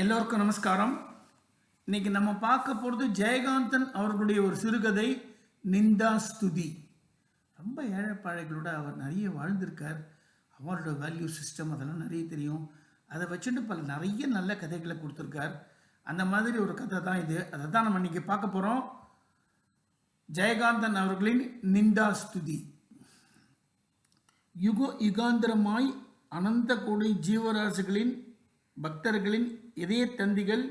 எல்லோருக்கும் நமஸ்காரம். இன்னைக்கு நம்ம பார்க்க போகிறது ஜெயகாந்தன் அவர்களுடைய ஒரு சிறுகதை நிந்தா ஸ்துதி. ரொம்ப ஏழைப்பாழைகளோட அவர் நிறைய வாழ்ந்திருக்கார். அவரோட வேல்யூ சிஸ்டம் அதெல்லாம் நிறைய தெரியும். அதை வச்சுட்டு பல நிறைய நல்ல கதைகளை கொடுத்துருக்கார். அந்த மாதிரி ஒரு கதை தான் இது. அதை தான் நம்ம இன்னைக்கு பார்க்க போகிறோம் ஜெயகாந்தன் அவர்களின் நிந்தா ஸ்துதி. யுக யுகாந்திரமாய் அனந்த கோடி ஜீவராசிகளின் பக்தர்களின் இதயத்தந்திகள்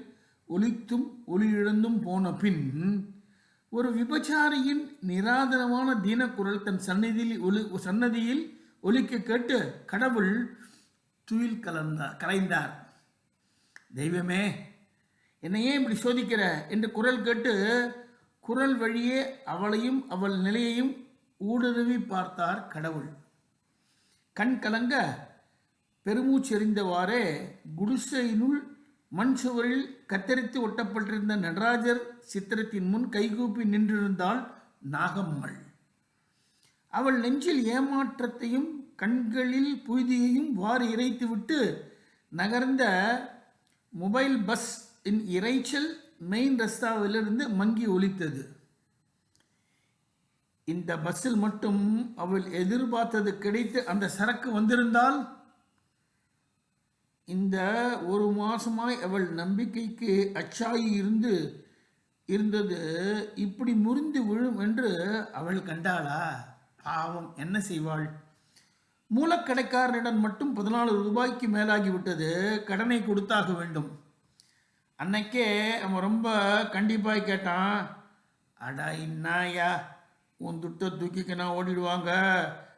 ஒலித்தும் ஒளியிழந்தும் போன பின் ஒரு விபச்சாரியின் நிராதரமான தீனக்குரல் தன் சந்நிதியில் ஒலி சன்னதியில் ஒலிக்க கேட்டு கடவுள் துயில் கலந்தார் கலைந்தார். தெய்வமே என்னை ஏன் இப்படி சோதிக்கிற? என்று குரல் கேட்டு குரல் வழியே அவளையும் அவள் நிலையையும் ஊடுருவி பார்த்தார் கடவுள். கண் கலங்க பெருமூச்செறிந்தவாறே குடிசையினுள் மண் சுவரில் கத்தரித்து ஒட்டப்பட்டிருந்த நடராஜர் சித்திரத்தின் முன் கைகூப்பி நின்றிருந்தாள் நாகம்மாள். அவள் நெஞ்சில் ஏமாற்றத்தையும் கண்களில் புழுதியையும் வாரி இறைத்துவிட்டு நகர்ந்த மொபைல் பஸ் இன் இறைச்சல் மெயின் ரஸ்தாவிலிருந்து மங்கி ஒலித்தது. இந்த பஸ்ஸில் மட்டும் அவள் எதிர்பார்த்தது கிடைத்து அந்த சரக்கு வந்திருந்தால் இந்த ஒரு மாசமாய் அவள் நம்பிக்கைக்கு அச்சாயி இருந்து இருந்தது இப்படி முறிந்து விழும் என்று அவள் கண்டாளா? பாவம் என்ன செய்வாள்? மூலக்கடைக்காரனிடம் மட்டும் பதினாலு ரூபாய்க்கு மேலாகி விட்டது கடனை கொடுத்தாக வேண்டும். அன்னைக்கே அவன் ரொம்ப கண்டிப்பாய் கேட்டான் அடா இன்னாயா? உன் துட்டை தூக்கிக்கினா ஓடிடுவாங்க.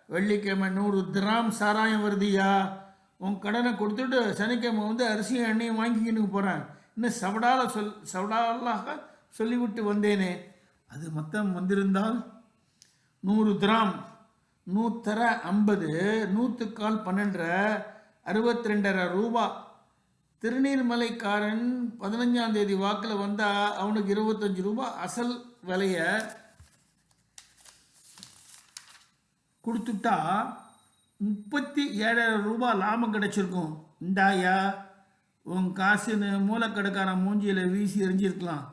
வெள்ளிக்கிழமை நூறு திராம் சாராயம் வருதுயா உன் கடனை கொடுத்துட்டு சனிக்கிழமை வந்து அரிசியும் எண்ணெயும் வாங்கிக்கின்னு போகிறேன் இன்னும் சவடால சொல் சவடாலாக சொல்லிவிட்டு வந்தேனே. அது மொத்தம் வந்திருந்தால் நூறு கிராம். நூத்தர ஐம்பது நூற்றுக்கால் பன்னெண்டரை அறுபத்தி ரெண்டரை ரூபா. திருநீர்மலைக்காரன் பதினஞ்சாம் தேதி வாக்கில் வந்தால் அவனுக்கு இருபத்தஞ்சு ரூபா அசல் விலையை கொடுத்துட்டா முப்பத்தி ஏழாயிரம் ரூபாய் லாபம் கிடைச்சிருக்கும். இந்தாயா உன் காசுன்னு மூலக்கடைக்காரன் மூஞ்சியில் வீசி எரிஞ்சிருக்கலாம்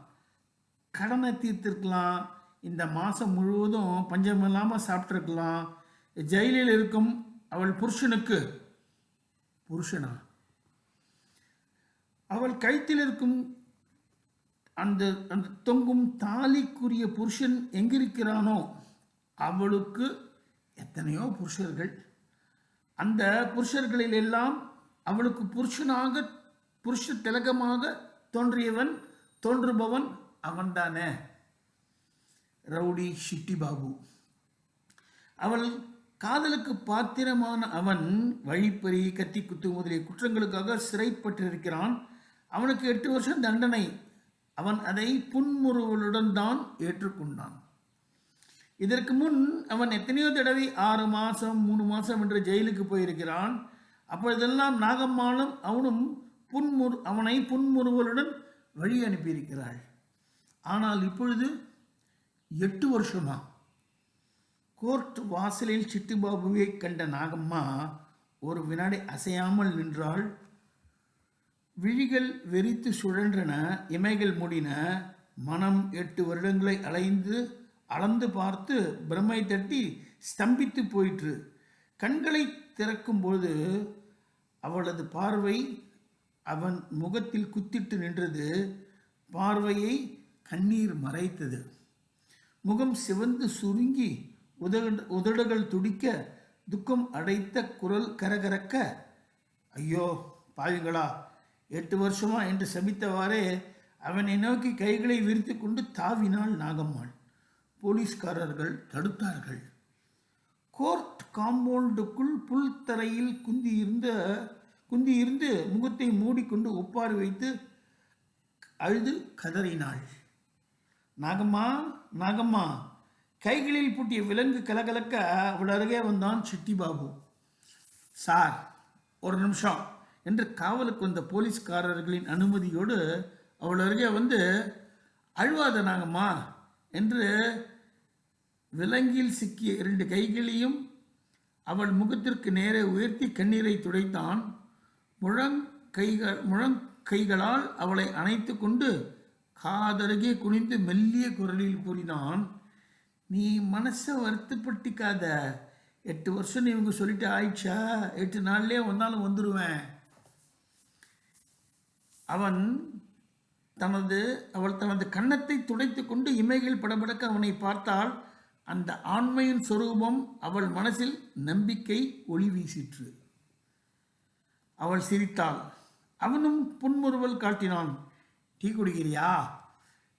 கடனை தீர்த்திருக்கலாம். இந்த மாதம் முழுவதும் பஞ்சம் இல்லாமல் சாப்பிட்ருக்கலாம் ஜெயிலில் இருக்கும் அவள் புருஷனுக்கு. புருஷனா? அவள் கழுத்தில் இருக்கும் அந்த அந்த தொங்கும் தாலிக்குரிய புருஷன் எங்கிருக்கிறானோ அவளுக்கு எத்தனையோ புருஷர்கள். அந்த புருஷர்களில் எல்லாம் அவளுக்கு புருஷனாக புருஷ திலகமாக தோன்றியவன் தோன்றுபவன் அவன்தானே. Rowdy shitty Babu. அவள் காதலுக்கு பாத்திரமான அவன் வழிப்பறி கத்தி குத்து முதலிய குற்றங்களுக்காக சிறைப்பட்டிருக்கிறான். அவனுக்கு எட்டு வருஷம் தண்டனை. அவன் அதை புன்முறுவலுடன் தான் ஏற்றுக்கொண்டான். இதற்கு முன் அவன் எத்தனையோ தடவை ஆறு மாதம் மூணு மாதம் என்று ஜெயிலுக்கு போயிருக்கிறான். அப்பொழுதெல்லாம் நாகம்மாளும் அவனும் புன்முறு அவனை புன்முறுவலுடன் வழி அனுப்பியிருக்கிறாள். ஆனால் இப்பொழுது எட்டு வருஷமா கோர்ட் வாசலில் சிட்டுபாபுவை கண்ட நாகம்மா ஒரு வினாடி அசையாமல் நின்றாள். விழிகள் வெறித்து சுழன்றன இமைகள் மூடின. மனம் எட்டு வருடங்களை அலைந்து அளந்து பார்த்து பிரம்மை தட்டி ஸ்தம்பித்து போயிற்று. கண்களை திறக்கும்போது அவளது பார்வை அவன் முகத்தில் குத்திட்டு நின்றது. பார்வையை கண்ணீர் மறைத்தது. முகம் சிவந்து சுருங்கி உதடு உதடுகள் துடிக்க துக்கம் அடைத்த குரல் கரகரக்க ஐயோ பாவிங்களா எட்டு வருஷமா என்று சபித்தவாறே அவனை நோக்கி கைகளை விரித்து கொண்டு தாவினாள் நாகம்மாள். போலீஸ்காரர்கள் தடுத்தார்கள். கோர்ட் காம்பவுண்டுக்குள் புல்தரையில் குந்தியிருந்த குந்தியிருந்து முகத்தை மூடிக்கொண்டு ஒப்பாரி வைத்து அழுது கதறினாள். நாகம்மா நாகம்மா கைகளில் பூட்டிய விலங்கு கலகலக்க அவள் அருகே வந்தான் சிட்டி பாபு சார் ஒரு நிமிஷம் என்று காவலுக்கு வந்த போலீஸ்காரர்களின் அனுமதியோடு அவள் அருகே வந்து அழுவாத நாகம்மா என்று விலங்கில் சிக்கிய இரண்டு கைகளையும் அவள் முகத்திற்கு நேரே உயர்த்தி கண்ணீரை துடைத்தான். முழங்கைகள் முழங்கைகளால் அவளை அணைத்து கொண்டு காதருகே குனிந்து மெல்லிய குரலில் கூறினான் நீ மனசை வருத்தப்பட்டிக்காத. எட்டு வருஷம் இவங்க சொல்லிட்டு ஆயிடுச்சா? எட்டு நாள்லயே வந்தாலும் வந்துடுவேன் அவன் தனது அவள் தனது கன்னத்தை துடைத்து கொண்டு இமைகள் படபடக்க அவனை பார்த்தால் அந்த ஆண்மையின் சொரூபம் அவள் மனசில் நம்பிக்கை ஒளி வீசிற்று. அவள் சிரித்தாள். அவனும் புன்முறுவல் காட்டினான். டீ குடிக்கிறியா?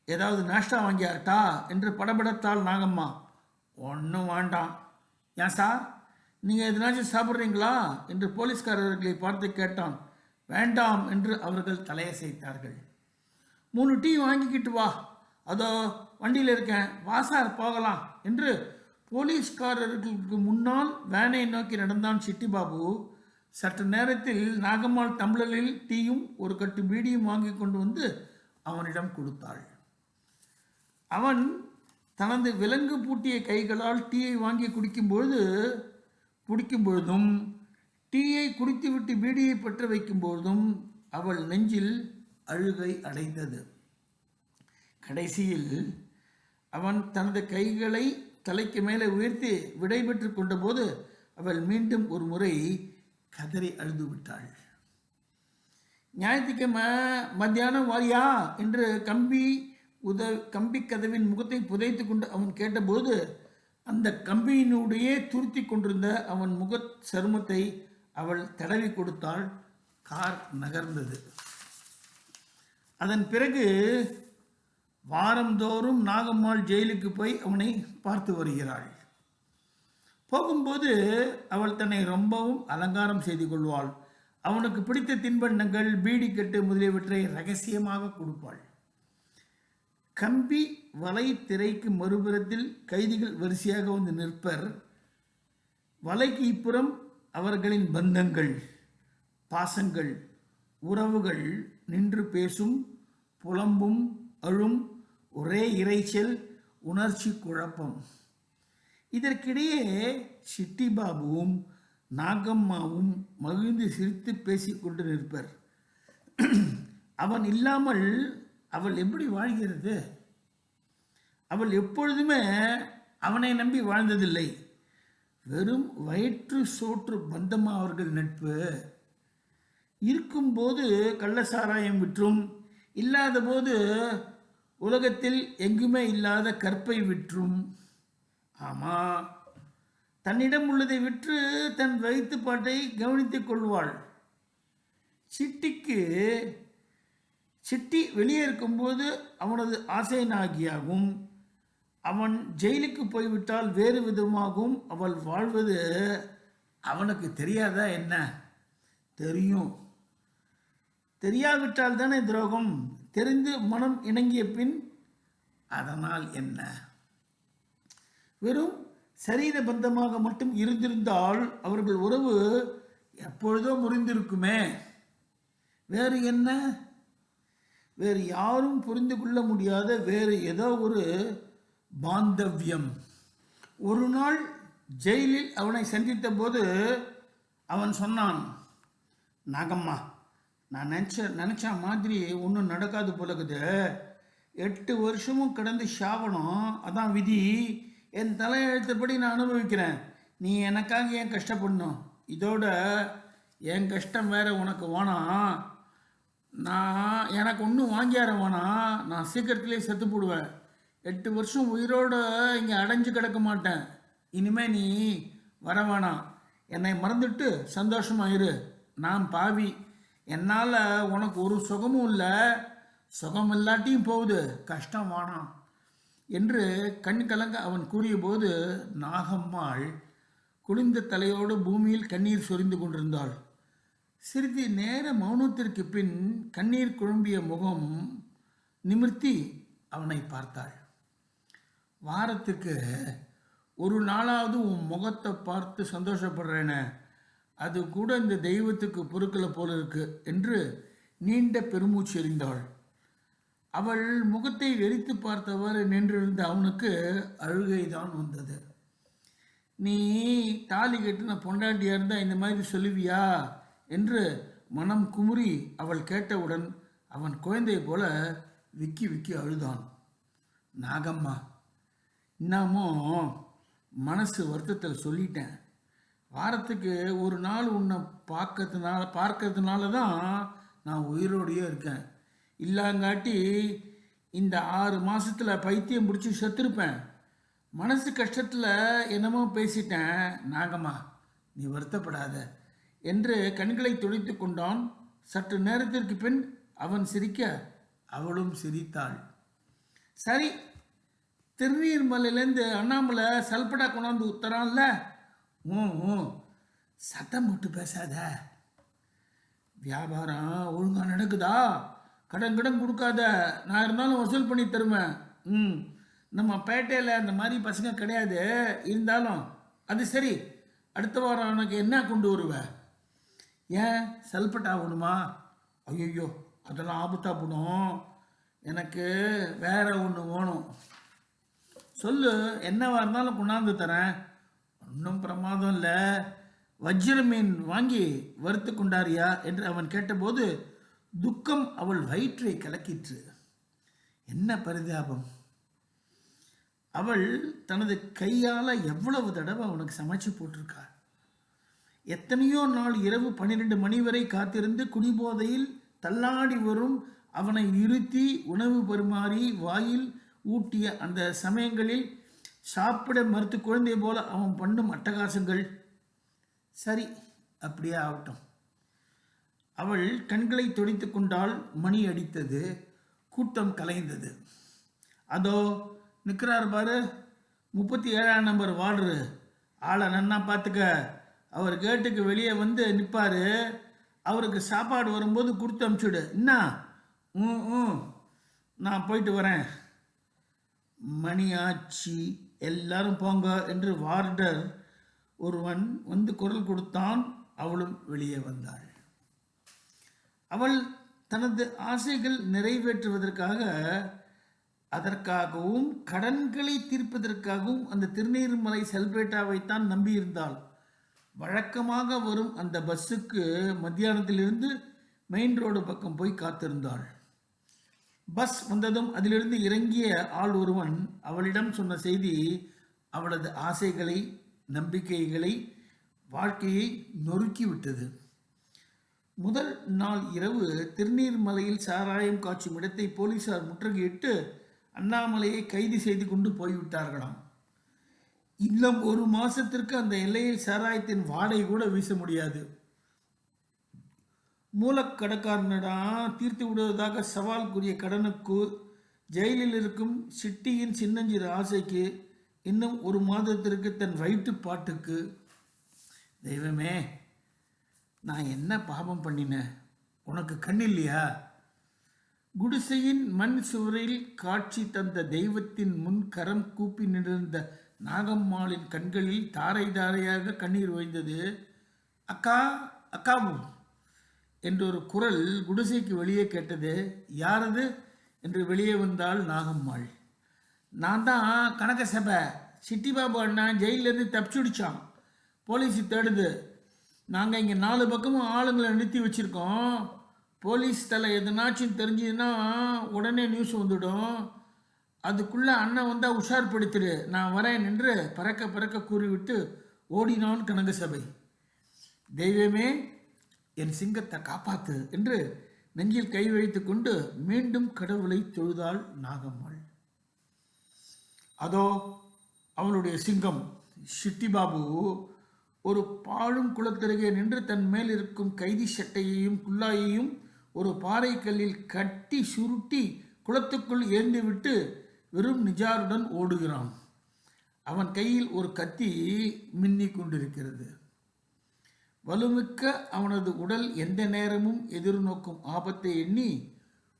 ஏதாவது நாஷ்டா வாங்கியாட்டா என்று படபடத்தாள் நாகம்மா. ஒன்றும் வேண்டாம். ஏன் சார்? நீங்கள் எதனாச்சும் சாப்பிட்றீங்களா? என்று போலீஸ்காரர்களை பார்த்து கேட்டான். வேண்டாம் என்று அவர்கள் தலையசைத்தார்கள். மூணு டீ வாங்கிக்கிட்டு வா. அதோ வண்டியில் இருக்கேன். வா சார் போகலாம் என்று போலீஸ்காரர்களுக்கு முன்னால் வேனை நோக்கி நடந்தான் சிட்டிபாபு. சற்று நேரத்தில் நாகம்மாள் டம்ளரில் டீயும் ஒரு கட்டு பீடியும் வாங்கி கொண்டு வந்து அவனிடம் கொடுத்தாள். அவன் தனது விலங்கு பூட்டிய கைகளால் டீயை வாங்கி குடிக்கும்பொழுது குடிக்கும் பொழுதும் டீயை குடித்துவிட்டு பீடியை பற்ற வைக்கும் பொழுதும் அவள் நெஞ்சில் அழுகை அடைந்தது. கடைசியில் அவன் தனது கைகளை தலைக்கு மேலே உயர்த்தி விடைபெற்று கொண்டபோது அவள் மீண்டும் ஒரு முறை கதறி அழுது விட்டாள். ஞாயிற்றுக்கிழமை மத்தியானம் வாரியா? என்று கம்பி உத கம்பி கதவின் முகத்தை புதைத்து கொண்டு அவன் கேட்டபோது அந்த கம்பியினுடைய துருத்தி கொண்டிருந்த அவன் முக சருமத்தை அவள் தடவி கொடுத்தாள். கார் நகர்ந்தது. அதன் பிறகு வாரந்தோறும் நாகம்மாள் ஜெயிலுக்கு போய் அவனை பார்த்து வருகிறாள். போகும்போது அவள் தன்னை ரொம்பவும் அலங்காரம் செய்து கொள்வாள். அவனுக்கு பிடித்த தின்பண்டங்கள் பீடிக்கட்டு முதலியவற்றை ரகசியமாக கொடுப்பாள். கம்பி வலை திரைக்கு மறுபுறத்தில் கைதிகள் வரிசையாக வந்து நிற்பர். வலைக்கு இப்புறம் அவர்களின் பந்தங்கள் பாசங்கள் உறவுகள் நின்று பேசும் புலம்பும் அழும் ஒரே இரைச்சல் உணர்ச்சி குழப்பம். இதற்கிடையே சிட்டி பாபுவும் நாகம்மாவும் மகிழ்ந்து சிரித்து பேசிக்கொண்டு நிற்பர். அவன் இல்லாமல் அவள் எப்படி வாழ்கிறது? அவள் எப்பொழுதுமே அவனை நம்பி வாழ்ந்ததில்லை. வெறும் வயிற்று சோற்று பந்தமா அவர்கள் நட்பு. இருக்கும்போது கள்ளசாராயம் விற்றும் இல்லாத போது உலகத்தில் எங்குமே இல்லாத கற்பை விற்றும். ஆமாம் தன்னிடம் உள்ளதை விற்று தன் வயிற்று பாட்டை கவனித்துக் கொள்வாள். சிட்டிக்கு சிட்டி வெளியே இருக்கும்போது அவனது ஆசை நாகியாகும் அவன் ஜெயிலுக்கு போய்விட்டால் வேறு விதமாகவும் அவள் வாழ்வது. அவனுக்கு தெரியாதா என்ன? தெரியும். தெரியாவிட்டால் தானே துரோகம்? தெரிந்து மனம் இணங்கிய பின் அதனால் என்ன? வெறும் சரீர பந்தமாக மட்டும் இருந்திருந்தால் அவர்கள் உறவு எப்பொழுதோ முறிந்திருக்குமே. வேறு என்ன? வேறு யாரும் புரிந்து கொள்ள முடியாத வேறு ஏதோ ஒரு பாந்தவியம். ஒரு நாள் ஜெயிலில் அவனை சந்தித்த போது அவன் சொன்னான் நாகம்மா நான் நினச்ச நினச்ச மாதிரி ஒன்றும் நடக்காது போலக்குது. எட்டு வருஷமும் கடந்து சாவணும். அதான் விதி. என் தலையெழுத்தப்படி நான் அனுபவிக்கிறேன். நீ எனக்காக ஏன் கஷ்டப்படணும்? இதோட என் கஷ்டம் வேற உனக்கு வேணாம் நான் எனக்கு ஒன்றும் வாங்கியார வேணாம் நான் சீக்கிரத்திலே செத்து போடுவேன். எட்டு வருஷம் உயிரோடு இங்கே அடைஞ்சு கிடக்க மாட்டேன். இனிமே நீ வர வேணாம். என்னை மறந்துட்டு சந்தோஷமாயிரு நான் பாவி. என்னால் உனக்கு ஒரு சுகமும் இல்லை. சுகம் இல்லாட்டியும் போகுது. கஷ்டம் வானாம் என்று கண் கலங்க அவன் கூறியபோது நாகம்மாள் குளிர்ந்த தலையோடு பூமியில் கண்ணீர் சொரிந்து கொண்டிருந்தாள். சிறிது நேர மௌனத்திற்கு பின் கண்ணீர் குழம்பிய முகம் நிமிர்த்தி அவனை பார்த்தாள். வாரத்துக்கு ஒரு நாளாவது உன் முகத்தை பார்த்து சந்தோஷப்படுறேனே. அது கூட இந்த தெய்வத்துக்கு பொறுக்கலை போல இருக்கு என்று நீண்ட பெருமூச்சு எறிந்தாள். அவள் முகத்தை வெறித்து பார்த்தவாறு நின்றிருந்த அவனுக்கு அழுகைதான் வந்தது. நீ தாலி கட்டின பொண்டாட்டியாக இருந்தால் இந்த மாதிரி சொல்லுவியா? என்று மனம் குமுறி அவள் கேட்டவுடன் அவன் குழந்தை போல விக்கி விக்கி அழுதான். நாகம்மா இன்னமும் மனசு வருத்தத்தில் சொல்லிட்டேன். வாரத்துக்கு ஒரு நாள் உன்னை பார்க்கறதுனால பார்க்கறதுனால தான் நான் உயிரோடையே இருக்கேன். இல்லாங்காட்டி இந்த ஆறு மாதத்தில் பைத்தியம் பிடிச்சி செத்துருப்பேன். மனசு கஷ்டத்தில் என்னமோ பேசிட்டேன். நாகம்மா நீ வருத்தப்படாத என்று கண்களை துடைத்து கொண்டான். சற்று நேரத்திற்கு பின் அவன் சிரிக்க அவளும் சிரித்தாள். சரி திருநீர்மலையிலேருந்து அண்ணாமலை சல்படா கொண்டாந்து உத்தரான்ல ம் சத்தம் போட்டு பேசாத. வியாபாரம் ஒழுங்காக நடக்குதா? கடன் கடன் கொடுக்காத. நான் இருந்தாலும் வசூல் பண்ணி தருவேன். ம் நம்ம பேட்டையில் அந்த மாதிரி பசங்க கிடையாது. இருந்தாலும் அது சரி. அடுத்த வாரம் உனக்கு என்ன கொண்டு வருவ? ஏன்? செல்பட் ஆகணுமா ஐயோ அதெல்லாம் ஆபத்தாக போடும். எனக்கு வேற ஒன்று வேணும். சொல்லு என்னவா இருந்தாலும் கொண்டாந்து தரேன். ஒன்றும் பிரமாதம் இல்லை. வஜ்ர மீன் வாங்கி வறுத்து கொண்டாரியா? என்று அவன் கேட்டபோது துக்கம் அவள் வயிற்றை கலக்கிற்று. என்ன பரிதாபம்? அவள் தனது கையால் எவ்வளவு தடவை அவனுக்கு சமைச்சு போட்டிருக்காள்? எத்தனையோ நாள் இரவு பன்னிரெண்டு மணி வரை காத்திருந்து குடிபோதையில் தள்ளாடி வரும் அவனை இருத்தி உணவு பருமாறி வாயில் ஊட்டிய அந்த சமயங்களில் சாப்பிட மறுத்து குழந்தை போல அவன் பண்ணும் அட்டகாசங்கள். சரி அப்படியே ஆகட்டும். அவள் கண்களை துடைத்து கொண்டால் மணி அடித்தது கூட்டம் கலைந்தது. அதோ நிற்கிறார் பாரு முப்பத்தி ஏழாம் நம்பர் வார்டு. ஆளை நன்னா பார்த்துக்க. அவர் கேட்டுக்கு வெளியே வந்து நிற்பார் அவருக்கு சாப்பாடு வரும்போது கொடுத்து அமுச்சுடு என்ன? ம் ம் நான் போயிட்டு வரேன். மணி எல்லாரும் போங்க என்று வார்டர் ஒருவன் வந்து குரல் கொடுத்தான். அவளும் வெளியே வந்தாள். அவள் தனது ஆசைகள் நிறைவேற்றுவதற்காக அதற்காகவும் கடன்களை தீர்ப்பதற்காகவும் அந்த திருநீர்மலை செல்பேட்டாவைத்தான் நம்பியிருந்தாள். வழக்கமாக வரும் அந்த பஸ்ஸுக்கு மத்தியானத்திலிருந்து மெயின் ரோடு பக்கம் போய் காத்திருந்தாள். பஸ் வந்ததும் அதிலிருந்து இறங்கிய ஆள் ஒருவன் அவளிடம் சொன்ன செய்தி அவளது ஆசைகளை நம்பிக்கைகளை வாழ்க்கையை நொறுக்கிவிட்டது. முதல் நாள் இரவு திருநீர்மலையில் சாராயம் காய்ச்சும் இடத்தை போலீசார் முற்றுகையிட்டு அண்ணாமலையை கைது செய்து கொண்டு போய்விட்டார்களாம். இன்னும் ஒரு மாசத்திற்கு அந்த எல்லையில் சாராயத்தின் வாடை கூட வீச முடியாது. மூலக்கடக்காரனிடம் தீர்த்து விடுவதாக சவால்குரிய கடனுக்கு ஜெயிலில் இருக்கும் சிட்டியின் சின்னஞ்சிறு ஆசைக்கு இன்னும் ஒரு மாதத்திற்கு தன் வயிற்றுப்பாட்டுக்கு தெய்வமே நான் என்ன பாவம் பண்ணினேன் உனக்கு கண் இல்லையா? குடிசையின் மண் சுவரில் காட்சி தந்த தெய்வத்தின் முன் கரம் கூப்பி நின்றிருந்த நாகம்மாளின் கண்களில் தாரை தாரையாக கண்ணீர் ஓய்ந்தது. அக்கா அக்காவும் என்று ஒரு குரல் குடிசைக்கு வெளியே கேட்டது யாரது? என்று வெளியே வந்தாள் நாகம்மாள். நான் தான் கணக்க சபை சிட்டி பாபு அண்ணா ஜெயிலேருந்து தப்பிச்சுடிச்சான் போலீஸ் தேடுது. நாங்கள் இங்கே நாலு பக்கமும் ஆளுங்களை நிறுத்தி வச்சுருக்கோம். போலீஸ் தலை எதுனாச்சும் தெரிஞ்சதுன்னா உடனே நியூஸ் வந்துடும். அதுக்குள்ளே அண்ணன் வந்தால் உஷார்படுத்திடு நான் வரேன் என்று பறக்க பறக்க கூறிவிட்டு ஓடினான் கனக சபை தெய்வமே என் சிங்கத்தை காப்பாத்து என்று நெஞ்சில் கை வைத்து கொண்டு மீண்டும் கடவுளை தொழுதாள் நாகம்மாள். அதோ அவளுடைய சிங்கம் சிட்டி பாபு ஒரு பாழும் குளத்தருகே நின்று தன் மேல் இருக்கும் கைதி சட்டையையும் குல்லாயையும் ஒரு பாறை கல்லில் கட்டி சுருட்டி குளத்துக்குள் ஏந்திவிட்டு வெறும் நிஜாருடன் ஓடுகிறான். அவன் கையில் ஒரு கத்தி மின்னிக் கொண்டிருக்கிறது. வலுமிக்க அவனது உடல் எந்த நேரமும் எதிர்நோக்கும் ஆபத்தை எண்ணி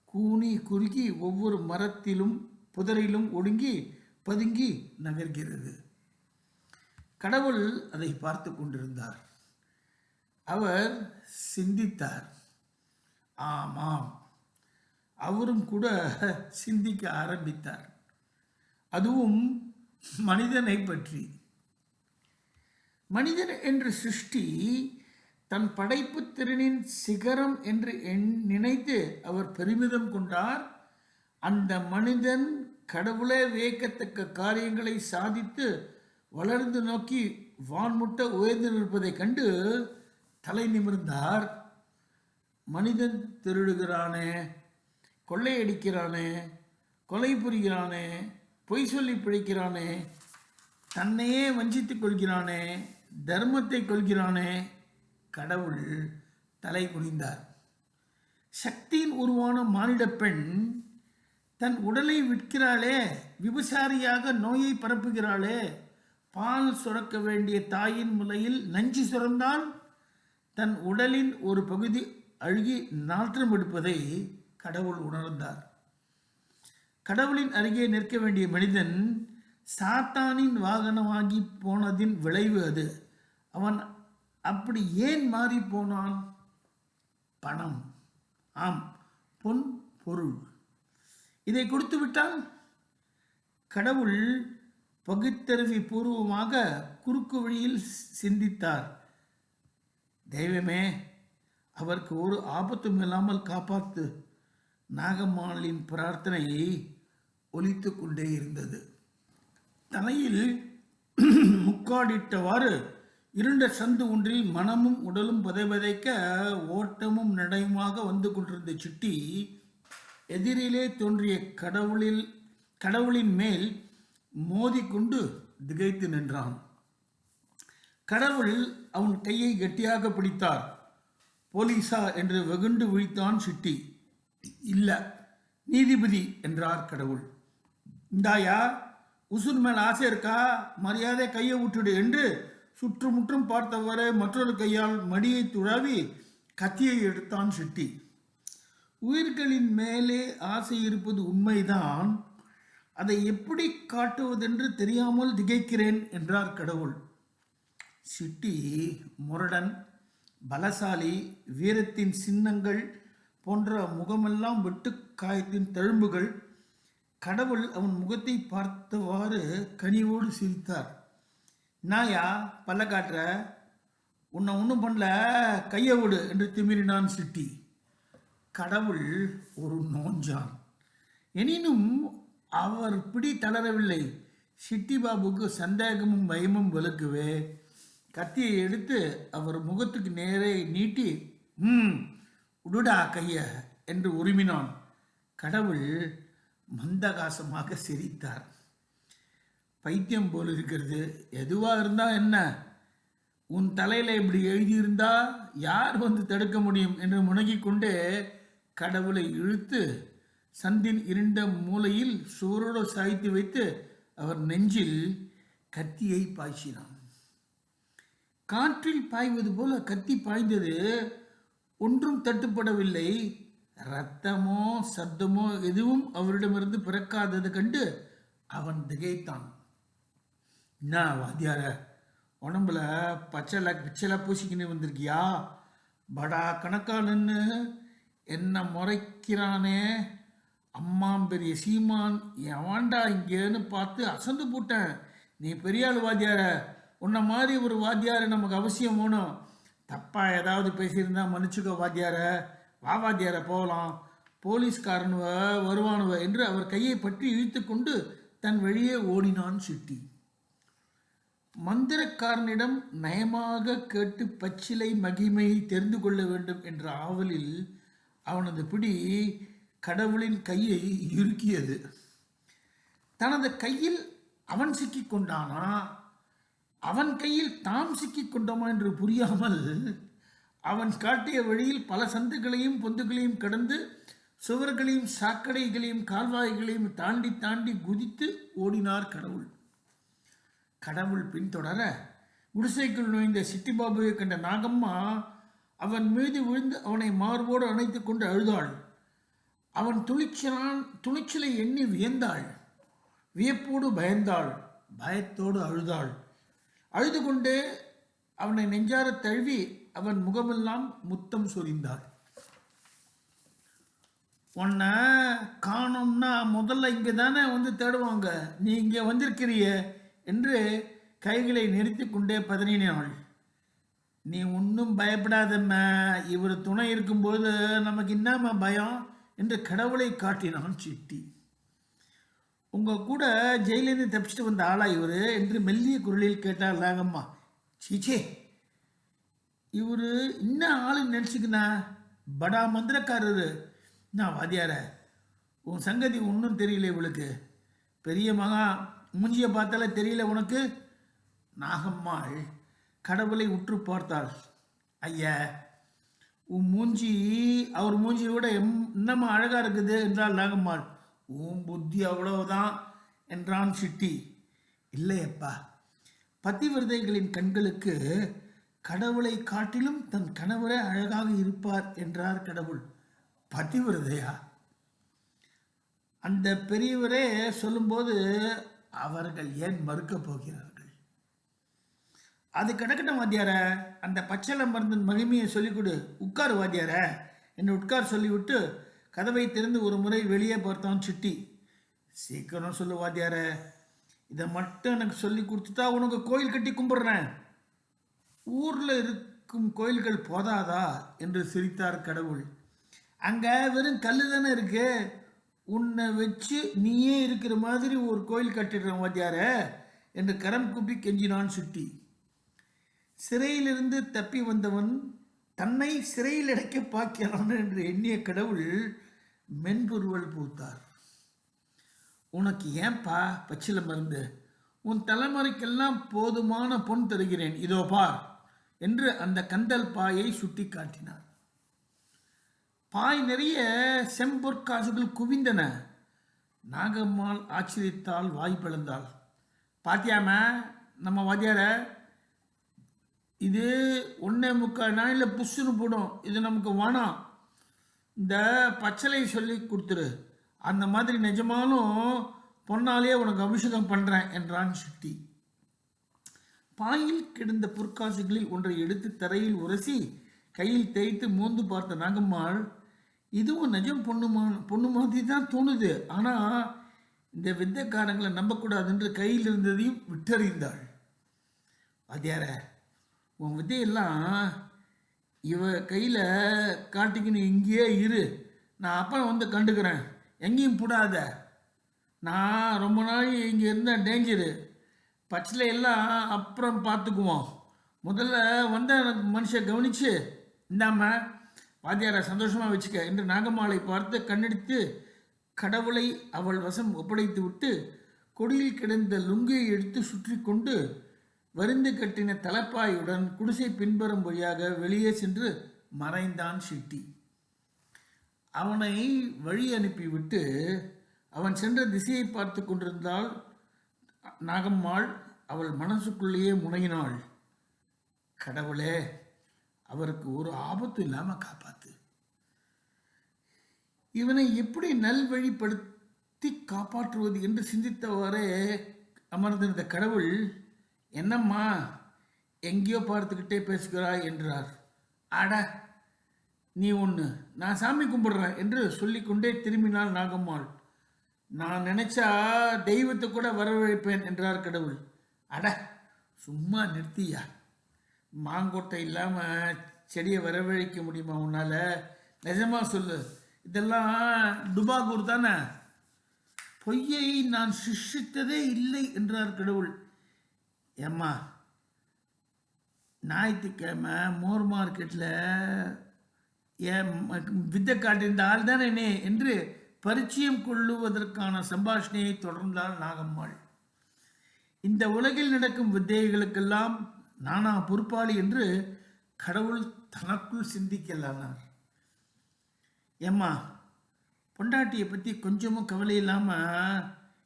கூனி குறுகி ஒவ்வொரு மரத்திலும் புதரிலும் ஒடுங்கி பதுங்கி நகர்கிறது. கடவுள் அதை பார்த்து கொண்டிருந்தார். அவர் சிந்தித்தார். ஆமாம் அவரும் கூட சிந்திக்க ஆரம்பித்தார். அதுவும் மனிதனை பற்றி. மனிதன் என்ற சிருஷ்டி தன் படைப்பு திறனின் சிகரம் என்று நினைத்து அவர் பெருமிதம் கொண்டார். அந்த மனிதன் கடவுளே வியக்கத்தக்க காரியங்களை சாதித்து வளர்ந்து நோக்கி வான்முட்ட உயர்ந்து நிற்பதை கண்டு தலை நிமிர்ந்தார். மனிதன் திருடுகிறானே கொள்ளையடிக்கிறானே கொலை புரிகிறானே பொய் சொல்லி பிழைக்கிறானே தன்னையே வஞ்சித்துக் கொள்கிறானே தர்மத்தை கொள்கிறானே கடவுள் தலை குனிந்தார். சக்தியின் உருவான மானிட பெண் தன் உடலை விற்கிறாளே விபசாரியாக நோயை பரப்புகிறாளே பால் சுரக்க வேண்டிய தாயின் முலையில் நஞ்சு சுரந்தால் தன் உடலின் ஒரு பகுதி அழுகி நாற்றம் எடுப்பதை கடவுள் உணர்ந்தார். கடவுளின் அருகே நிற்க வேண்டிய மனிதன் சாத்தானின் வாகனமாகி போனதின் விளைவு அது. அவன் அப்படி ஏன் மாறி போனான்? பணம். ஆம் பொன் பொருள். இதை கொடுத்து விட்டால் கடவுள் பகுத்தறிவி பூர்வமாக குறுக்கு வழியில் சிந்தித்தார். தெய்வமே அவருக்கு ஒரு ஆபத்தும் இல்லாமல் காப்பாத்து. நாகம்மாளின் பிரார்த்தனையை ஒலித்து கொண்டே இருந்தது. தலையில் முக்காடிட்டவாறு இருண்ட சந்து ஒன்றில் மனமும் உடலும் பதைபதைக்க ஓட்டமும் நடையுமாக வந்து கொண்டிருந்த சிட்டி எதிரிலே தோன்றிய கடவுளில் கடவுளின் மேல் மோதிக்கொண்டு திகைத்து நின்றான். கடவுள் அவன் கையை கெட்டியாக பிடித்தார். போலீசா என்று வெகுண்டு விழித்தான் சிட்டி. இல்ல நீதிபதி என்றார் கடவுள். இந்தாயா உசுர் மேல் ஆசை இருக்கா? மரியாதை கையை விட்டுடு என்று சுற்றுமுற்றும் பார்த்தவரை மற்றொரு கையால் மடியை துழாவி கத்தியை எடுத்தான் சிட்டி. உயிர்களின் மேலே ஆசை இருப்பது உண்மைதான். அதை எப்படி காட்டுவதென்று தெரியாமல் திகைக்கிறேன் என்றார் கடவுள். சிட்டி முரடன் பலசாலி வீரத்தின் சின்னங்கள் போன்ற முகமெல்லாம் வெட்டு காயத்தின் தழும்புகள். கடவுள் அவன் முகத்தை பார்த்தவாறு கனிவோடு சிரித்தார். நாயா பல்ல காட்டுற? உன்னை ஒன்றும் பண்ணல கையை விடு என்று திமிரினான் சிட்டி. கடவுள் ஒரு நோஞ்சான். எனினும் அவர் பிடி தளரவில்லை. சிட்டி பாபுக்கு சந்தேகமும் பயமும் விளக்குவே. கத்தியை எடுத்து அவர் முகத்துக்கு நேரே நீட்டி ம் உடுடா கைய என்று உருமினான். கடவுள் மந்தகாசமாக சிரித்தார். பைத்தியம் போல் இருக்கிறது. எதுவாக இருந்தால் என்ன? உன் தலையில் இப்படி எழுதியிருந்தா யார் வந்து தடுக்க முடியும்? என்று முணங்கிக் கொண்டே கடவுளை இழுத்து சந்தின் இருண்ட மூலையில் சுவரோடு சாய்த்து வைத்து அவர் நெஞ்சில் கத்தியை பாய்ச்சினான். காற்றில் பாய்வது போல கத்தி பாய்ந்தது. ஒன்றும் தட்டுப்படவில்லை. ரத்தமோ சத்தமோ எதுவும் அவரிடமிருந்து பிறக்காதது கண்டு அவன் திகைத்தான். என்ன வாத்தியார? உடம்புல பச்சலை பிச்சலை பூசிக்கின்னு வந்திருக்கியா? படா கணக்கா நின்று என்ன முறைக்கிறானே? அம்மாம் பெரிய சீமான் எவாண்டா இங்கேன்னு பார்த்து அசந்து போட்டேன். நீ பெரிய ஆள் வாத்தியார. உன்னை மாதிரி ஒரு வாத்தியார் நமக்கு அவசியம் வேணும். தப்பாக ஏதாவது பேசியிருந்தா மன்னிச்சுக்கோ வாத்தியார. வா வாத்தியார போகலாம். போலீஸ்காரனுவ வருவானுவ என்று அவர் கையை பற்றி இழுத்து கொண்டு தன் வழியே ஓடினான் சிட்டி. மந்திரக்காரனிடம் நயமாக கேட்டு பச்சிலை மகிமையை தெரிந்து கொள்ள வேண்டும் என்ற ஆவலில் அவனது பிடி கடவுளின் கையை இறுக்கியது. தனது கையில் அவன் சிக்கிக் கொண்டானா? அவன் கையில் தாம் சிக்கி கொண்டோமா என்று புரியாமல் அவன் காட்டிய வழியில் பல சந்துகளையும் பொந்துகளையும் கடந்து சுவர்களையும் சாக்கடைகளையும் கால்வாய்களையும் தாண்டி தாண்டி குதித்து ஓடினார் கடவுள். கடவுள் பின்தொடர குடிசைக்குள் நுழைந்த சிட்டிபாபுவை கண்ட நாகம்மா அவன் மீது விழுந்து அவனை மார்போடு அணைத்து கொண்டு அழுதாள். அவன் துணிச்சலான் துணிச்சலை எண்ணி வியந்தாள். வியப்போடு பயந்தாள். பயத்தோடு அழுதாள். அழுது கொண்டே அவனை நெஞ்சார தழுவி அவன் முகமெல்லாம் முத்தம் சொரிந்தாள். உன்னை காணோம்னா முதல்ல இங்கே தானே வந்து தேடுவாங்க. நீ இங்கே வந்திருக்கிறிய. என்று கைகளை நிறுத்தி கொண்டே பதறினாள். நீ ஒன்றும் பயப்படாதம்மா. இவர் துணை இருக்கும்போது நமக்கு என்னம்மா பயம்? என்று கடவுளை காட்டினான் சிட்டி. உங்கள் கூட ஜெயிலேருந்து தப்பிச்சிட்டு வந்த ஆளா இவர்? என்று மெல்லிய குரலில் கேட்டார் நாகம்மா சீச்சே! இவர் இன்னும் ஆளு நினச்சிக்கினா படா மந்திரக்காரரு. நான் வாதியார உன் சங்கதி ஒன்றும் தெரியல இவளுக்கு. பெரிய மகா மூஞ்சியை பார்த்தாலே தெரியல உனக்கு? நாகம்மாள் கடவுளை உற்று பார்த்தாள். ஐயா உன் மூஞ்சி அவர் மூஞ்சியை விட எம் இன்னமும் அழகாக இருக்குது என்றால் நாகம்மாள். உன் புத்தி அவ்வளவுதான் என்றான் சிட்டி. இல்லையப்பா. பத்திவிரதைகளின் கண்களுக்கு கடவுளை காட்டிலும் தன் கணவரே அழகாக இருப்பார் என்றார் கடவுள். பதிவிரதையா அந்த பெரியவரே சொல்லும்போது அவர்கள் ஏன் மறுக்கப் போகிறார்கள்? அது கிடக்கட்டும் வாத்தியார. அந்த பச்சளம் மருந்தின் மகிமையை சொல்லிக் கொடு உட்காரு வாத்தியார. என்று உட்கார் சொல்லிவிட்டு கதவை திறந்து ஒரு முறை வெளியே பார்த்தான் சிட்டி. சீக்கிரம் சொல்லு வாத்தியார. இதை மட்டும் எனக்கு சொல்லி கொடுத்துட்டா உனக்கு கோயில் கட்டி கும்பிடுறேன். ஊரில் இருக்கும் கோயில்கள் போதாதா? என்று சிரித்தார் கடவுள். அங்கே வெறும் கல் தானே இருக்குது உன்னை வச்சு நீயே இருக்கிற மாதிரி ஒரு கோயில் கட்டிடுறேன் வாத்தியார என்று கரம் கூப்பி கெஞ்சினான் சுட்டி. சிறையிலிருந்து தப்பி வந்தவன் தன்னை சிறையில் அடைக்க பார்க்கிறான் என்று எண்ணிய கடவுள் மென்பொருவல் பூத்தார். உனக்கு ஏன்பா பச்சில மருந்து? உன் தலைமுறைக்கெல்லாம் போதுமான பொன் தருகிறேன். இதோ பார் என்று அந்த கந்தல் பாயை சுட்டி காட்டினார் பாய் நிறைய செம்பொற்காசுகள் குவிந்தன. நாகம்மாள் ஆச்சரியத்தால் வாய் பிளந்தாள். பாத்தியாம நம்ம வாத்தியார இது ஒன்றே முக்கால் நாளில் புஷ்ஷுன்னு போடும். இது நமக்கு வேணாம் இந்த பச்சளை சொல்லி கொடுத்துரு. அந்த மாதிரி நிஜமாலும் பொன்னாலேயே உனக்கு அபிஷேகம் பண்ணுறேன் என்றான் சிட்டி பாயில் கிடந்த பொற்காசுகளில் ஒன்றை எடுத்து தரையில் உரசி கையில் தேய்த்து மோந்து பார்த்த நாகம்மாள் இதுவும் நிஜம் பொண்ணு மா பொண்ணு மாதிரி தான் தோணுது. ஆனால் இந்த வித்தைக்காரங்களை நம்பக்கூடாது என்று கையில் இருந்ததையும் விட்டறிந்தாள். வாத்தியார உன் வித்தையெல்லாம் இவ கையில் காட்டிக்கின்னு இங்கேயே இரு. நான் அப்புறம் வந்து கண்டுக்கிறேன். எங்கேயும் போடாத. நான் ரொம்ப நாள் இங்கே இருந்தேன் டேஞ்சரு பச்சில எல்லாம் அப்புறம் பார்த்துக்குவோம். முதல்ல வந்த எனக்கு மனுஷன் கவனிச்சு. இந்தாம வாத்தியாரை சந்தோஷமாக வச்சுக்க. என்று நாகம்மாளை பார்த்து கண்ணெடுத்து கடவுளை அவள் வசம் ஒப்படைத்து விட்டு கொடியில் கிடந்த லுங்கியை எடுத்து சுற்றி கொண்டு வருந்து கட்டின தலப்பாயுடன் குடிசை பின்புறம் வழியாக வெளியே சென்று மறைந்தான் ஷெட்டி. அவனை வழி அனுப்பிவிட்டு அவன் சென்ற திசையை பார்த்து கொண்டிருந்தால் நாகம்மாள். அவள் மனசுக்குள்ளேயே முனையினாள் கடவுளே அவருக்கு ஒரு ஆபத்து இல்லாமல் காப்பாற்று இவனை எப்படி நல்வழிப்படுத்தி காப்பாற்றுவது என்று சிந்தித்தவாறே அமர்ந்திருந்த கடவுள் என்னம்மா எங்கேயோ பார்த்துக்கிட்டே பேசுகிறாய் என்றார். அட நீ ஒன்று நான் சாமி கும்பிடுறேன் என்று சொல்லிக்கொண்டே திரும்பினாள் நாகம்மாள். நான் நினைச்சா தெய்வத்தை கூட வரவழைப்பேன் என்றார் கடவுள். அட சும்மா நிறுத்தியா? மாங்கொட்டை இல்லாமல் செடியை வரவழைக்க முடியுமா உன்னால்? நிஜமாக சொல்லு. இதெல்லாம் டுபாகூர் தானே? பொய்யை நான் சிருஷ்டித்ததே இல்லை என்றார் கடவுள். ஏம்மா ஞாயிற்றுக்கிழமை மோர் மார்க்கெட்டில் ஏன் வித்தை காட்டியிருந்த ஆள் தானே நே என்று பரிச்சயம் கொள்ளுவதற்கான சம்பாஷணையை தொடர்ந்தாள் நாகம்மாள். இந்த உலகில் நடக்கும் வித்தைகளுக்கெல்லாம் நானா பொறுப்பாளி என்று கடவுள் தனக்குள் சிந்திக்கலானார். ஏம்மா பொண்டாட்டியை பற்றி கொஞ்சமும் கவலை இல்லாமல்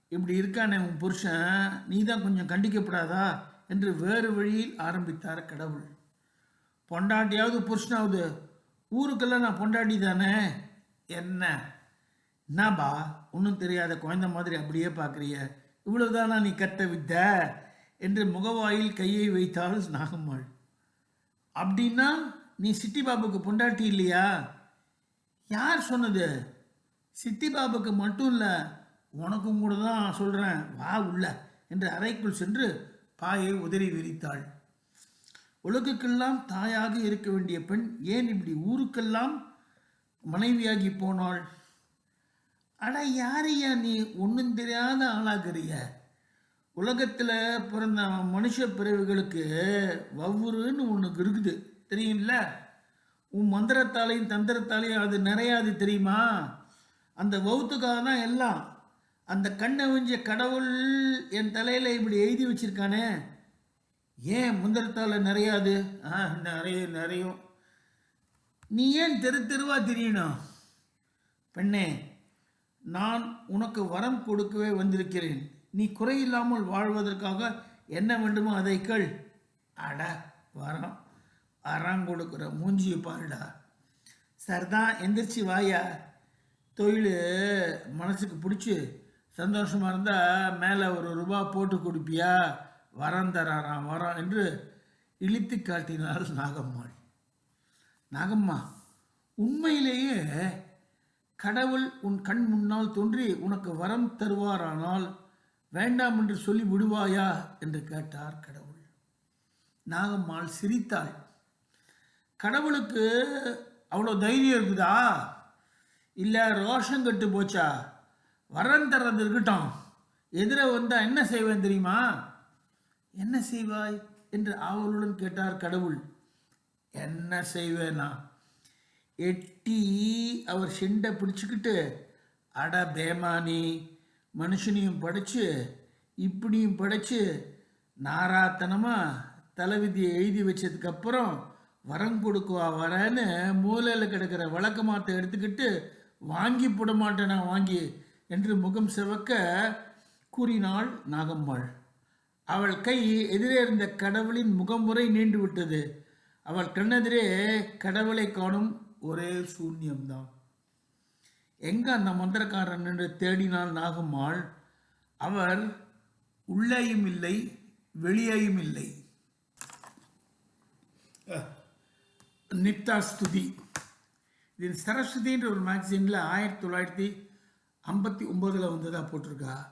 இப்படி இருக்கானே உன் புருஷன் நீ தான் கொஞ்சம் கண்டிக்கப்படாதா? என்று வேறு வழியில் ஆரம்பித்தார் கடவுள். பொண்டாட்டியாவது புருஷனாவது ஊருக்கெல்லாம் நான் பொண்டாட்டி தானே? என்ன? என்னப்பா ஒன்றும் தெரியாத குழந்த மாதிரி அப்படியே பார்க்குறிய? இவ்வளவுதானா நீ கத்த வித்த? என்று முகவாயில் கையை வைத்தாள் நாகம்மாள். அப்படின்னா நீ சிட்டி பாபுக்கு பொண்டாட்டி இல்லையா? யார் சொன்னது? சித்தி பாபுக்கு மட்டும் இல்லை உனக்கும் கூட தான் சொல்கிறேன் வா உள்ள என்று அறைக்குள் சென்று பாயை உதறி விரித்தாள். உலகுக்கெல்லாம் தாயாக இருக்க வேண்டிய பெண் ஏன் இப்படி ஊருக்கெல்லாம் மனைவியாகி போனாள்? அட யாரையா நீ? ஒன்றும் தெரியாத ஆளாகிறிய உலகத்தில் பிறந்த மனுஷ பிறவிகளுக்கு வவ்வுருன்னு ஒன்று இருக்குது. தெரியும்ல? உன் மந்திரத்தாலையும் தந்திரத்தாலையும் அது நிறையாது தெரியுமா? அந்த வௌத்துக்காக தான் எல்லாம். அந்த கண்ணை உஞ்ச கடவுள் என் தலையில் இப்படி எழுதி வச்சிருக்கானே. ஏன் முந்திரத்தால் நிறையாது? ஆ நிறைய நிறையும். நீ ஏன் தெரு தெருவாக தெரியணும்? பெண்ணே நான் உனக்கு வரம் கொடுக்கவே வந்திருக்கிறேன். நீ குறையில்லாமல் வாழ்வதற்காக என்ன வேண்டுமோ அதை கேள். அட வரம். வரம் கொடுக்குற மூஞ்சியை பாருடா. சரிதான் எந்திரிச்சு வாயா. தொழில் மனசுக்கு பிடிச்சி சந்தோஷமாக இருந்தால் மேலே ஒரு ரூபா போட்டு கொடுப்பியா? வரம் தராராம் வரம் என்று இழித்து காட்டினாள் நாகம்மாள். நாகம்மா உண்மையிலேயே கடவுள் உன் கண் முன்னால் தோன்றி உனக்கு வரம் தருவாரானால் வேண்டாம் என்று சொல்லி விடுவாயா? என்று கேட்டார் கடவுள். நாகம்மாள் சிரித்தாள். கடவுளுக்கு அவ்வளோ தைரியம் இருக்குதா? இல்லை ரோஷம் கட்டு போச்சா? வரன் தர்றது இருக்கட்டும். எதிர வந்தால் என்ன செய்வேன் தெரியுமா? என்ன செய்வாய்? என்று ஆவலுடன் கேட்டார் கடவுள். என்ன செய்வேனா? எட்டி அவர் செண்டை பிடிச்சிக்கிட்டு அட பேமானி மனுஷனையும் படைச்சு இப்படியும் படைச்சு நாராத்தனமாக தலைவிதியை எழுதி வச்சதுக்கப்புறம் வரம் கொடுக்குவா வரன்னு மூலையில் கிடக்கிற விளக்க மாட்டை எடுத்துக்கிட்டு வாங்கி போட மாட்டேன் நான் வாங்கி என்று முகம் சிவக்க கூறினாள் நாகம்மாள் அவள் கை எதிரே இருந்த கடவுளின் முகமுறை நீண்டு விட்டது அவள் கண்ணெதிரே கடவுளை காணும் ஒரே சூன்யம்தான். எங்க அந்த மந்திரக்காரன் என்று தேடினாள் நாகம்மாள்? அவர் உள்ளேயும் இல்லை வெளியேயும் இல்லை. நித்தா ஸ்துதி. இது சரஸ்வதின்ற ஒரு மேக்சினில் ஆயிரத்தி தொள்ளாயிரத்தி ஐம்பத்தி ஒம்போதில் வந்ததாக போட்டிருக்கா?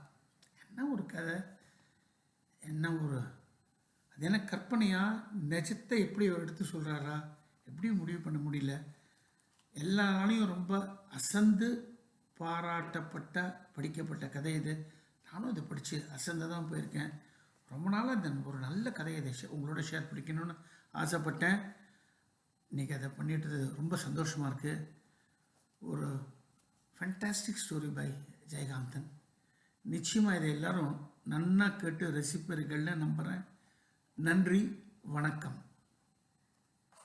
என்ன ஒரு கதை? என்ன ஒரு அது என்ன கற்பனையாக நிஜத்தை எப்படி எடுத்து சொல்கிறாரா எப்படி முடிவு பண்ண முடியல? எல்லா நாளையும் ரொம்ப அசந்து பாராட்டப்பட்ட படிக்கப்பட்ட கதை இது. நானும் இதை படித்து அசந்து தான் போயிருக்கேன். ரொம்ப நாளாக இந்த ஒரு நல்ல கதையை இதை ஷே- உங்களோட ஷேர் பிடிக்கணும்னு ஆசைப்பட்டேன். இன்றைக்கி அதை பண்ணிட்டது ரொம்ப சந்தோஷமாக இருக்குது ஒரு ஃபேண்டாஸ்டிக் ஸ்டோரி பை ஜெயகாந்தன். நிச்சயமாக இதை எல்லோரும் நன்னா கேட்டு ரசிப்பீர்கள்னு நம்புகிறேன் நன்றி வணக்கம்.